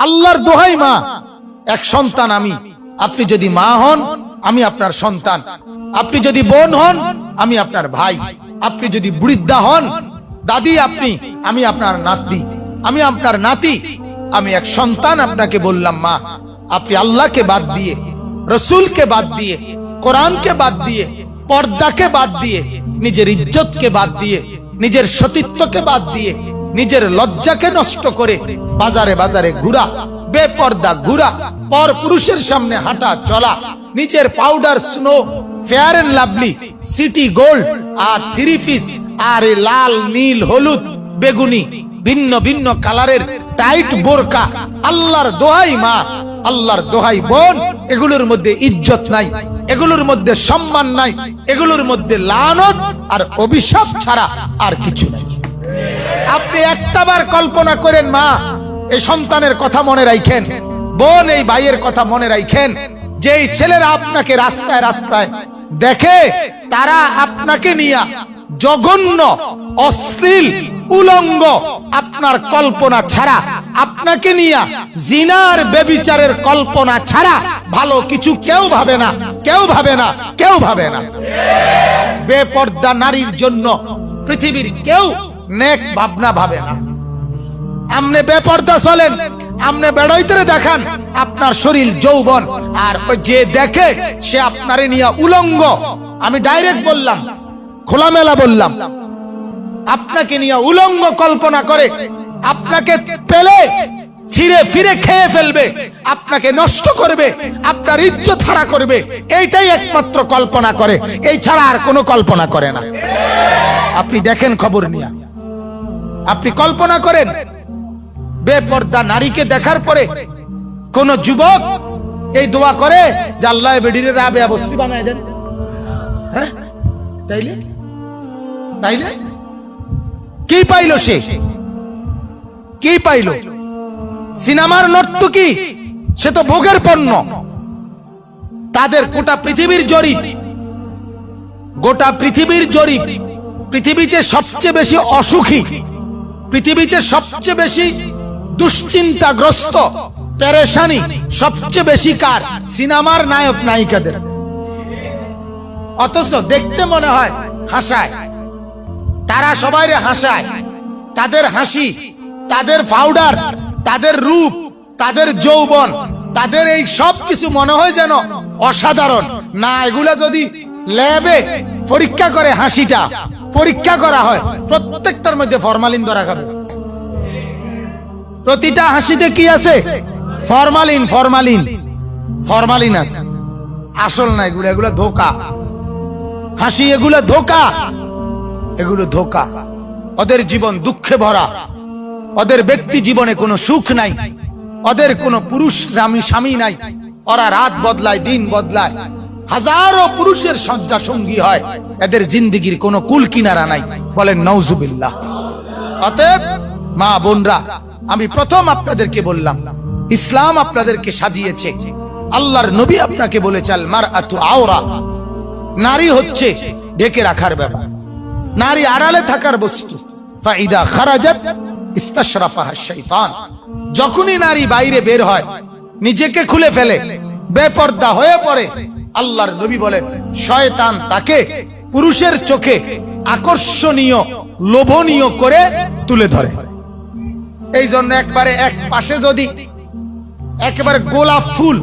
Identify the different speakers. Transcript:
Speaker 1: আল্লাহর দোহাই মা, এক সন্তান আমি। আপনি যদি মা হন, আমি আপনার সন্তান। আপনি যদি বোন হন, আমি আপনার ভাই। আপনি যদি বৃদ্ধা হন, দাদি আপনি, আমি আপনার নাতি আমি আপনার নাতি, আমি এক সন্তান আপনাকে বললাম মা। আপনি আল্লাহকে বাদ দিয়ে, রসুলকে বাদ দিয়ে, কোরআনকে বাদ দিয়ে, পর্দাকে বাদ দিয়ে, নিজের ইজ্জতকে বাদ দিয়ে, নিজের সতীত্বকে বাদ দিয়ে নিজের লজ্জাকে নষ্ট করে বাজারে বাজারে ঘুরা, বেপর্দা ঘুরা পর পুরুষের সামনে হাঁটা চলা, নিজের powder snow Fair and Lovely city gold R three piece আর লাল, নীল, হলুদ, বেগুনি, ভিন্ন ভিন্ন কালারের টাইট বোরকা, আল্লাহর দোহাই মা, আল্লাহর দোহাই বোন, এগুলোর মধ্যে ইজ্জত নাই, এগুলোর মধ্যে সম্মান নাই, এগুলোর মধ্যে লানত আর অভিশাপ ছাড়া আর কিছু নাই। আপনি একটাবার কল্পনা করেন, মা এই সন্তানের কথা মনে রাখেন বোন এই ভাইয়ের কথা মনে রাখেন যে এই ছেলেরা আপনাকে রাস্তায় রাস্তায় দেখে, তারা আপনাকে নিয়ে জঘন্য, অশ্লীল, উলঙ্গ আপনার কল্পনা ছাড়া, আপনাকে নিয়ে জিনার বেবিচারের কল্পনা ছাড়া ভালো কিছু কেউ ভাবে না, কেউ ভাবে না, কেউ ভাবে না। বেপর্দা নারীর জন্য পৃথিবীর কেউ নেক ভাবনা ভাবে না। আমনে বেপর্দা চলেন, আমনে বেড়াইতে দেখান আপনার শরীর যৌবন। আর যে দেখে সে আপনারে নিয়ে উলঙ্গ। আমি ডাইরেক্ট বললাম, খোলামেলা বললাম, আপনাকে নিয়ে উলঙ্গ কল্পনা করে, আপনাকে পেলে ছিঁড়ে ফিরে খেয়ে ফেলবে, আপনাকে নষ্ট করবে, আপনার ইজ্জত হারা করবে, এইটাই একমাত্র কল্পনা করে। এই ছাড়া আর কোনো কল্পনা করে না। আপনি দেখেন খবর নিয়ে। আপনি কল্পনা করেন, বেপর্দা নারীকে দেখার পরে কোন যুবক এই দোয়া করে যে আল্লাহ বেডিরে রাবে অবশ্যই বানায় দেন। হ্যাঁ? তাইলে? তাইলে? কি পাইল সে? কি পাইল? সিনেমার নর্তকী? সে তো ভোগের পণ্য। তাদের গোটা পৃথিবীর জরিপ, গোটা পৃথিবীর জরিপ পৃথিবীতে সবচেয়ে বেশি অসুখী। পৃথিবীতে সবচেয়ে বেশি দুশ্চিন্তাগ্রস্ত, পেরেশানি সবচেয়ে বেশি কার? সিনেমার নায়ক নায়িকাদের। অথচ দেখতে মনে হয় হাসায়। তারা সবাই হাসায়। তাদের হাসি, তাদের পাউডার, তাদের রূপ, তাদের যৌবন, তাদের এই সব কিছু মনে হয় যেন অসাধারণ। না, এগুলা যদি ল্যাবে পরীক্ষা করে হাসিটা পরীক্ষা করা হয়, প্রত্যেকটার মধ্যে ফরমালিন ধরা খাবে। প্রতিটা হাসিতে কি আছে? ফরমালিন ফরমালিন ফরমালিন আছে। আসল না, এগুলো এগুলো ধোকা। হাসি, এগুলো ধোকা। এগুলো ধোকা। ওদের জীবন দুঃখে ভরা। ওদের ব্যক্তি জীবনে কোনো সুখ নাই। ওদের কোনো পুরুষ স্বামী স্বামী নাই। ওরা রাত বদলায়, দিন বদলায়। হাজারো পুরুষের সজ্জা সঙ্গী হয়। এদের জিন্দিগির কোনো কুল কিনারা নাই। বলেন নৌজুবিল্লাহ অতএব মা বোনরা, আমি প্রথম আপনাদেরকে বললাম, ইসলাম আপনাদেরকে সাজিয়েছে। আল্লাহর নবী আপনাকে বলেছেন মার আতু আওরা। নারী হচ্ছে ঢেকে রাখার ব্যাপার। নারী আড়ালে থাকার বস্তু। ফাইদা খারাজাত ইস্তাশরাফাহা শাইতান। যখনই নারী বাইরে বের হয়, নিজেকে খুলে ফেলে, বেপর্দা হয়ে পড়ে আল্লাহর নবী বলেন শয়তান তাকে পুরুষের চোখে আকর্ষণীয়, লোভনীয় করে তুলে ধরে। এই জন্য একবারে এক পাশে যদি একবার গোলাপ ফুল